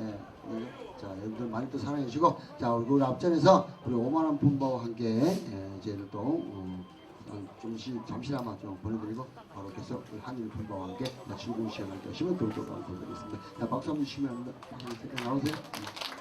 예, 예. 자, 여러분들 많이 또 사랑해 주시고, 자, 우리 앞전에서 우리 오만원 분바와 함께, 예, 이제는 또, 어, 좀시 잠시나마 좀 보내드리고, 바로 계속 우리 한일 분바와 함께 즐거운 시간을 가시면 또, 또, 보내드리겠습니다. 자, 박수 한번 주시면, 잠깐 나오세요.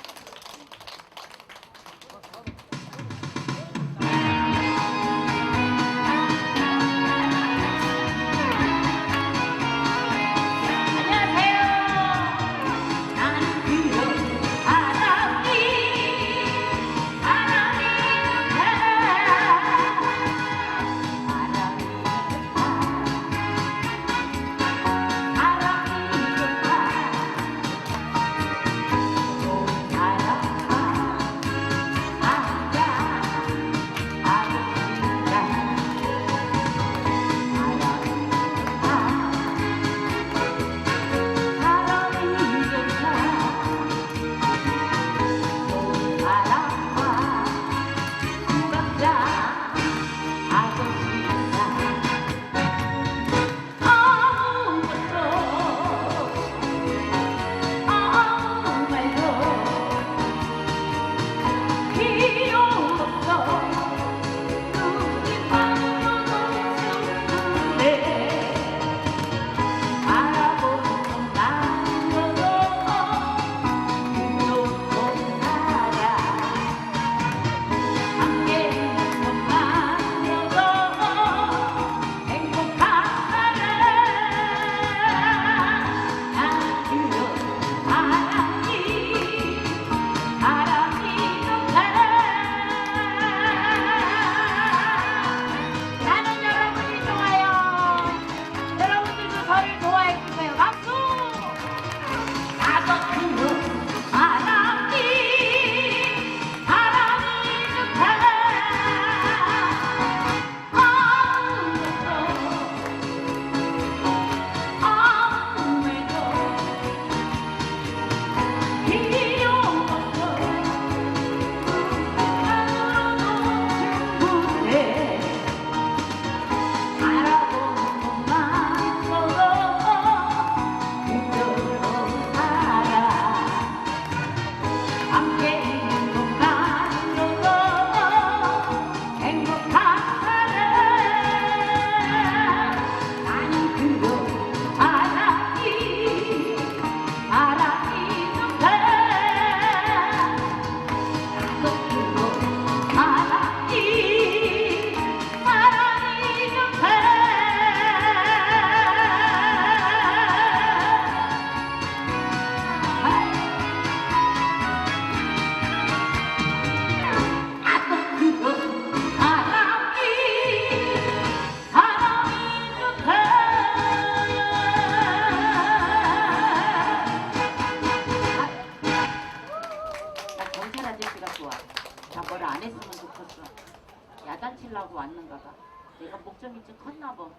야단치려고 왔는가 봐. 내가 목적이 좀 컸나 봐.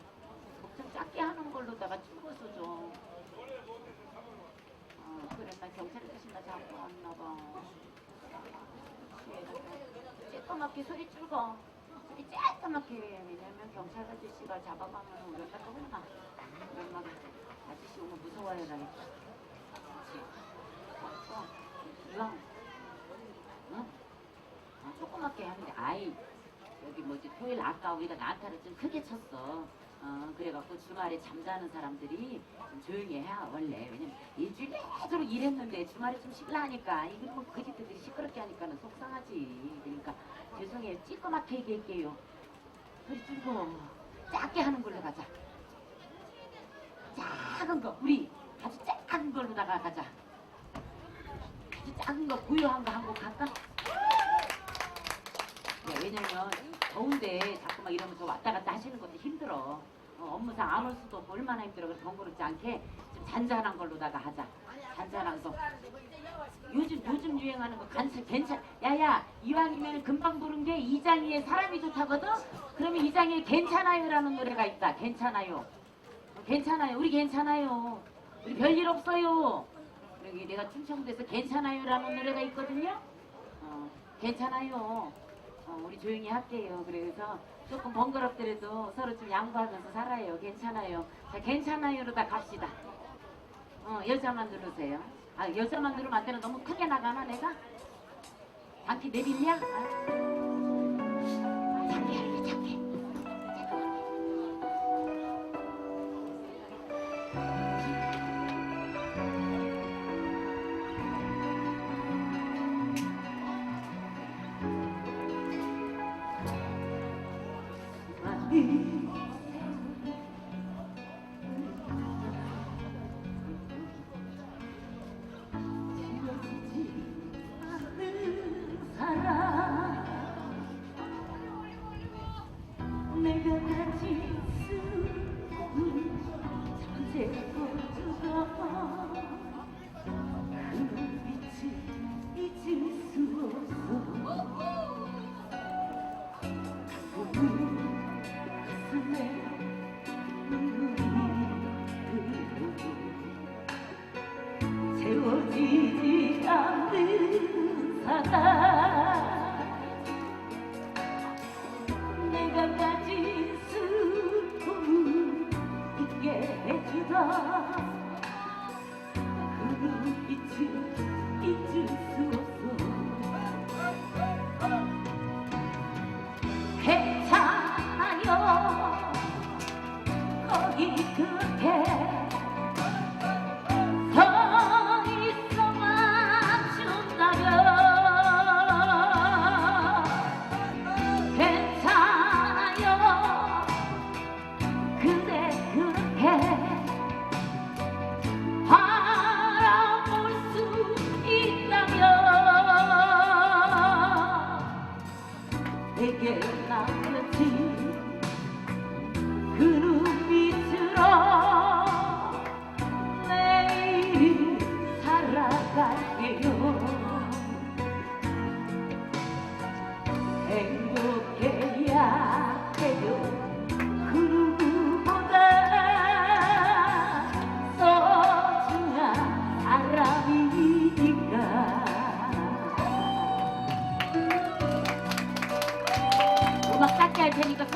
목적 작게 하는 걸로다가 죽어서 좀. 어, 그래, 나 경찰 아저씨 나 잡고 왔나 봐. 쬐끄맣게 소리 줄거. 소리 쬐끄맣게 해. 왜냐면 경찰 아저씨가 잡아가면 우리 엄마 또 혼나. 우리 엄마가 아저씨 오면 무서워해라 이왕 응? 어, 조그맣게 하는데 아이 여기 뭐지 토요일 아까 우리가 난타를 좀 크게 쳤어. 어 그래갖고 주말에 잠자는 사람들이 좀 조용히 해야 원래 왜냐면 일주일 내도록 일했는데 주말에 좀 쉴라니까 이거 뭐 거지들이 시끄럽게 하니까는 속상하지. 그러니까 죄송해요 찌끄맣게 얘기할게요. 소리 줄고 작게 하는 걸로 가자. 작은 거 우리 아주 작은 걸로다가 가자. 아주 작은 거 고요한 거 한곡 갈까? 네, 왜냐면 더운데 자꾸 막 이러면서 왔다 갔다 하시는 것도 힘들어. 어, 업무상 안 올 수도 없고 얼마나 힘들어. 그래서 번거롭지 않게 좀 잔잔한 걸로다가 하자. 잔잔한 거. 요즘 요즘 유행하는 거 간사 괜찮. 야야 이왕이면 금방 부른 게 이장희의 사람이 좋다거든. 그러면 이장희의 괜찮아요라는 노래가 있다. 괜찮아요. 어, 괜찮아요. 우리 괜찮아요. 우리 별일 없어요. 여기 내가 충청도에서 괜찮아요라는 노래가 있거든요. 어, 괜찮아요. 어, 우리 조용히 할게요. 그래서 조금 번거롭더라도 서로 좀 양보하면서 살아요. 괜찮아요. 자, 괜찮아요로 다 갑시다. 어, 여자만 누르세요. 아 여자만 들으면 안 되나 너무 크게 나가나 내가? 단키 내리냐? 아. 내 음악 작게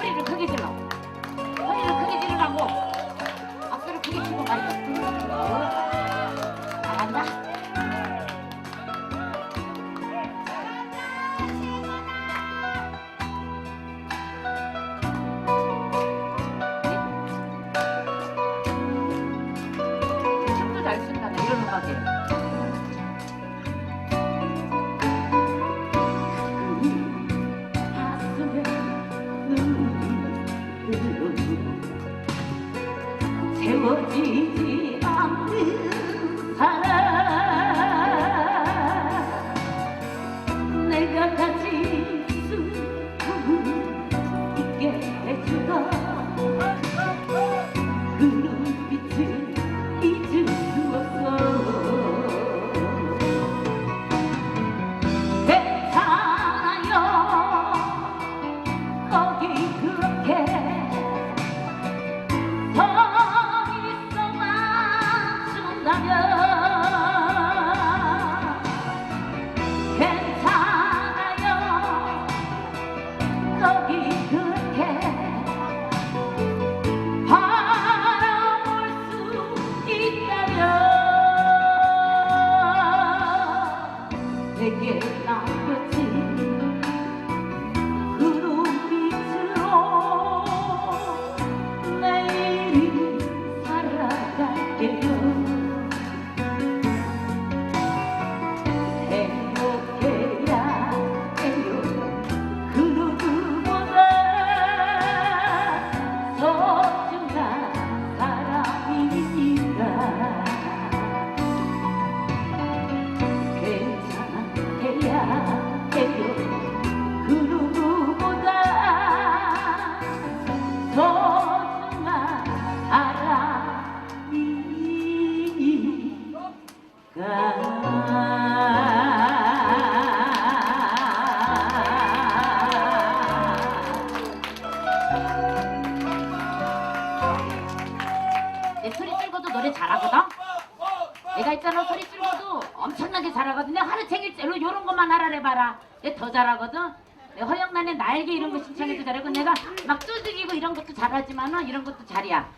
만은 이런 것도 잘이야.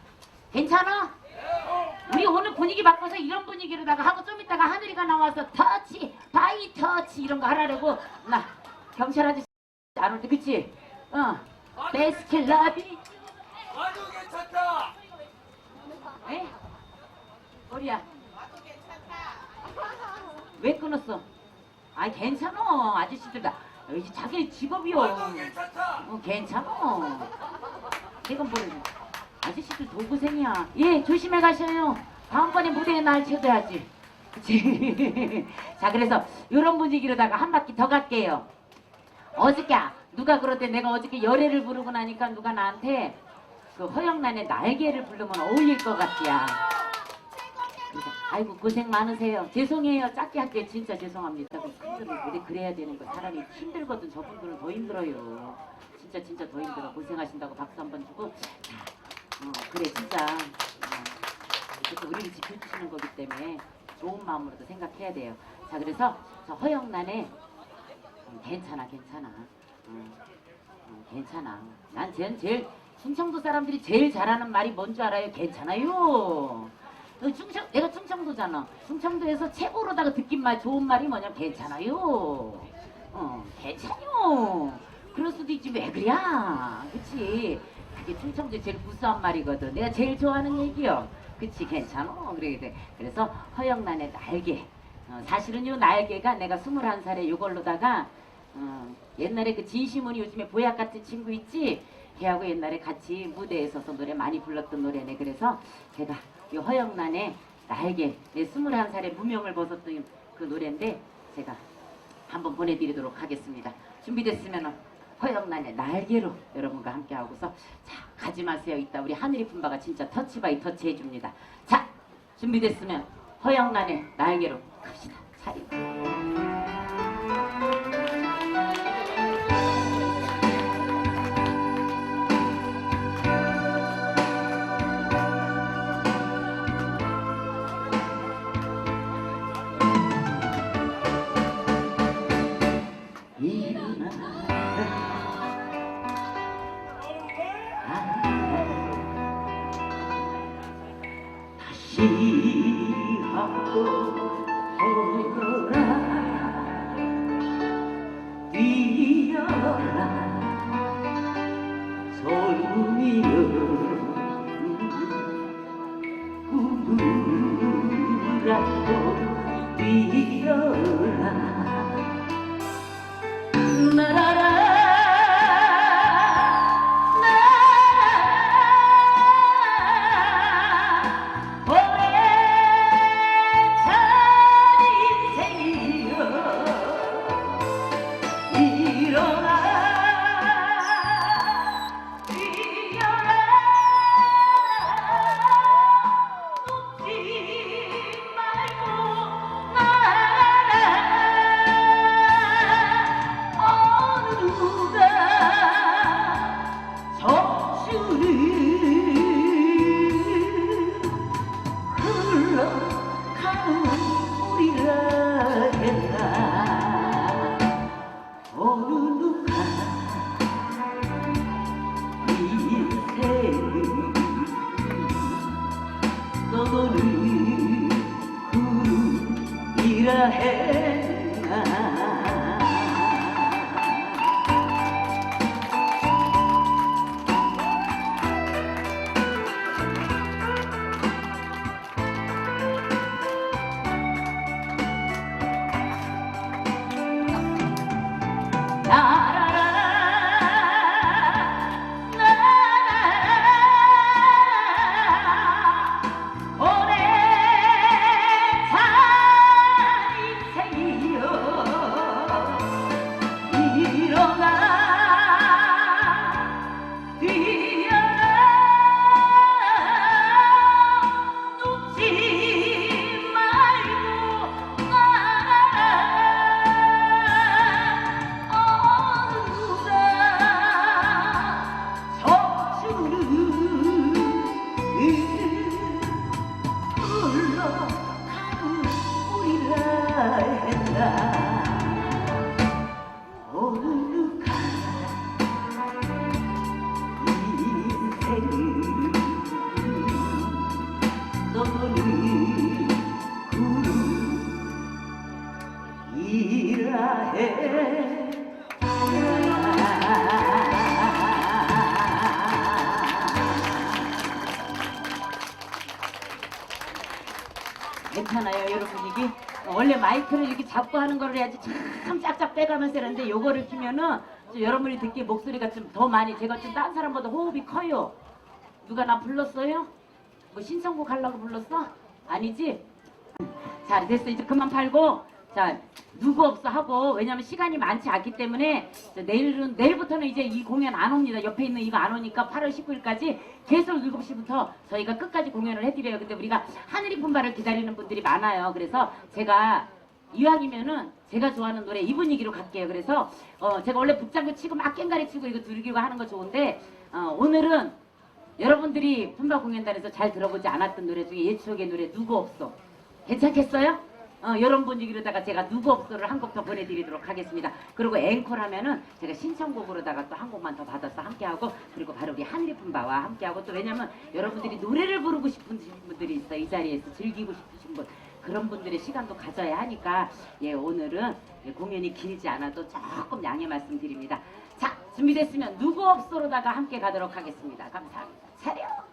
괜찮아? 우리 오늘 분위기 바꿔서 이런 분위기로다가 하고 좀 이따가 하늘이가 나와서 터치, 바이 터치 이런 거 하라고 나 경찰 아저씨 안 올때 그치? 어. 베스킨 라빈 아주 괜찮다. 에? 우리야 왜 끊었어? 아이 괜찮어 아저씨들 다 자기 직업이요 아주 괜찮다. 어, 괜찮아. 지금 보는 아저씨들 도고생이야. 예, 조심해 가셔요. 다음번에 무대에 날 쳐줘야지. 그치? 자, 그래서 이런 분위기로다가 한 바퀴 더 갈게요. 어저께 누가 그러대 내가 어저께 열애를 부르고 나니까 누가 나한테 그 허영란의 날개를 부르면 어울릴 것. 그래서 아이고 고생 많으세요. 죄송해요. 작게 할게 진짜 죄송합니다. 그 큰들은 무대 그래야 되는 거 사람이 힘들거든. 저분들은 더 힘들어요. 진짜 진짜 더 힘들어. 고생하신다고 박수 한번 주고. 자, 어, 그래 진짜. 어, 이렇게 우리를 지켜주시는 거기 때문에 좋은 마음으로도 생각해야 돼요. 자 그래서 저 허영란의 음, 괜찮아 괜찮아. 음, 음, 괜찮아. 난 제일, 제일 충청도 사람들이 제일 잘하는 말이 뭔 줄 알아요? 괜찮아요. 그 충청 내가 충청도잖아. 충청도에서 최고로다가 듣긴 말 좋은 말이 뭐냐 괜찮아요. 어 괜찮요 그럴 수도 있지 왜 그래? 그치? 그게 충청도 제일 구수한 말이거든. 내가 제일 좋아하는 얘기요. 그치? 괜찮아. 그래 그래. 그래서 허영란의 날개. 어, 사실은 요 날개가 내가 21살에 요걸로다가 어, 옛날에 그 진시문이 요즘에 보약 같은 친구 있지? 걔하고 옛날에 같이 무대에 서서 노래 많이 불렀던 노래네. 그래서 제가 이 허영란의 날개, 내 21살에 무명을 벗었던 그 노래인데 제가 한번 보내드리도록 하겠습니다. 준비됐으면 허영란의 날개로 여러분과 함께 하고서 자 가지 마세요. 이따 우리 하늘이 품바가 진짜 터치 바이 터치 해줍니다. 자 준비됐으면 허영란의 날개로 갑시다. 꿈으라도 하는 거를 해야지 참 짝짝 빼가면서 하는데 요거를 키면은 좀 여러분이 듣기에 목소리가 좀 더 많이 제가 좀 딴 사람보다 호흡이 커요. 누가 나 불렀어요? 뭐 신청곡 하려고 불렀어? 아니지? 자 됐어. 이제 그만 팔고. 자 누구 없어 하고. 왜냐면 시간이 많지 않기 때문에 자, 내일은 내일부터는 이제 이 공연 안 옵니다. 옆에 있는 이거 안 오니까 8월 19일까지 계속 7시부터 저희가 끝까지 공연을 해드려요. 근데 우리가 하늘이 품바를 기다리는 분들이 많아요. 그래서 제가 이왕이면은 제가 좋아하는 노래 이 분위기로 갈게요 그래서 어 제가 원래 북장구 치고 막 깽가리 치고 이거 두르기고 하는 거 좋은데 어 오늘은 여러분들이 품바 공연단에서 잘 들어보지 않았던 노래 중에 옛 추억의 노래 누구 없어 괜찮겠어요? 어, 이런 분위기로다가 제가 누구 없어를 한 곡 더 보내드리도록 하겠습니다. 그리고 앵콜 하면은 제가 신청곡으로다가 또 한 곡만 더 받아서 함께하고 그리고 바로 우리 한리 품바와 함께하고 또 왜냐면 여러분들이 노래를 부르고 싶은 분들이 있어 이 자리에서 즐기고 싶으신 분 그런 분들의 시간도 가져야 하니까 예 오늘은 예, 공연이 길지 않아도 조금 양해 말씀드립니다. 자 준비됐으면 누구 없어로다가 함께 가도록 하겠습니다. 감사합니다. 차려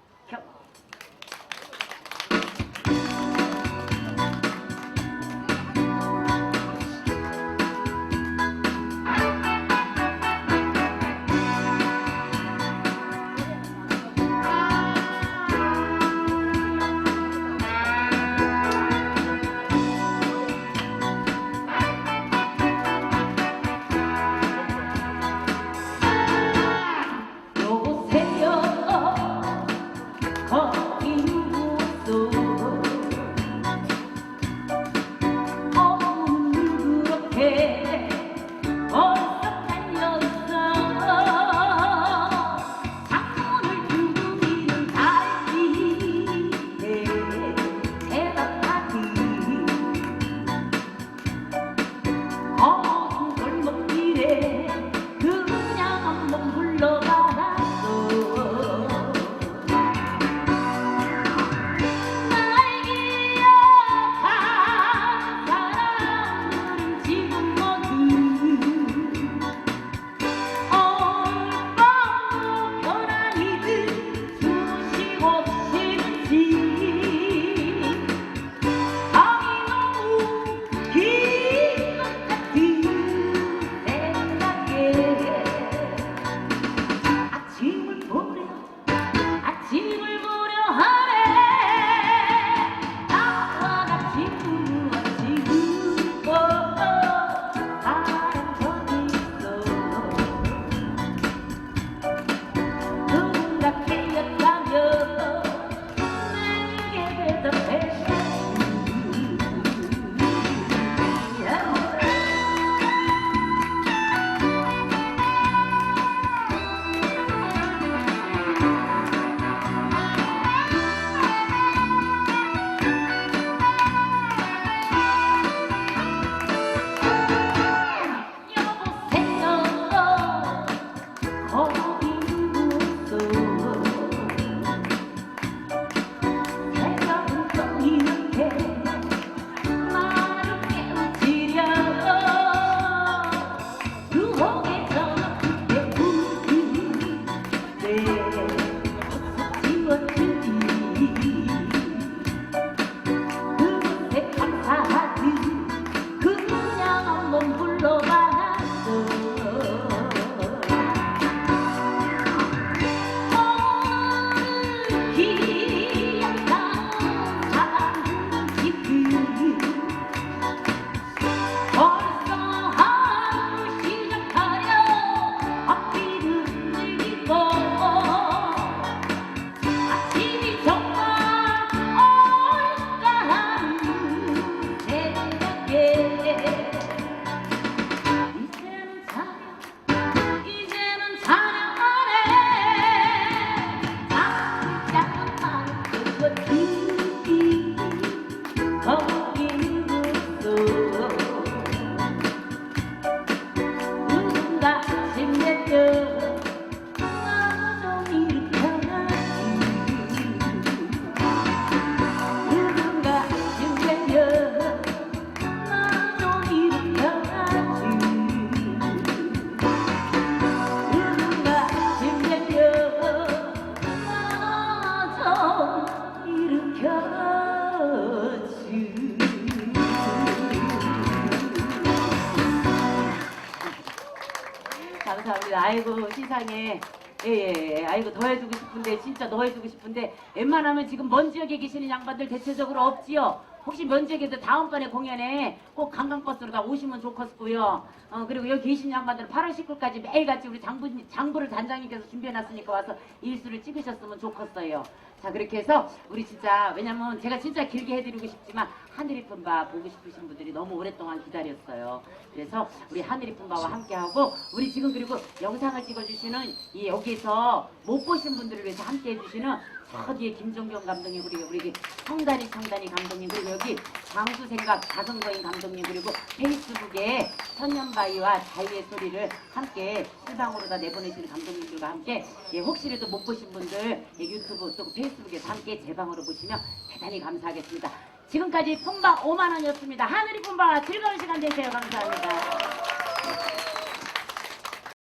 아이고 세상에. 예예 예, 아이고 더 해주고 싶은데 진짜 더 해주고 싶은데 웬만하면 지금 먼 지역에 계시는 양반들 대체적으로 없지요. 혹시 먼 지역에도 다음번에 공연에 꼭 관광버스로 다 오시면 좋겠고요. 어 그리고 여기 계신 양반들 8월 19일까지 매일같이 우리 장부 장부를 단장님께서 준비해놨으니까 와서 일수를 찍으셨으면 좋겠어요. 자 그렇게 해서 우리 진짜 왜냐면 제가 진짜 길게 해드리고 싶지만 하늘이 푼 바 보고 싶으신 분들이 너무 오랫동안 기다렸어요. 그래서 우리 하늘이 푼 바와 함께하고 우리 지금 그리고 영상을 찍어주시는 이 여기서 못 보신 분들을 위해서 함께 해주시는 저 뒤에 김종경 감독님 그리고 우리 성단이 성단이 감독님 그리고 여기 장수생각 자성거인 감독님 그리고 페이스북에 천년바위와 자유의 소리를 함께 실방으로 다 내보내시는 감독님들과 함께 예, 혹시라도 못 보신 분들 예, 유튜브 또 페이스북에서 함께 제 방으로 보시면 대단히 감사하겠습니다. 지금까지 품바 5만 원이었습니다. 하늘이 품바 즐거운 시간 되세요. 감사합니다.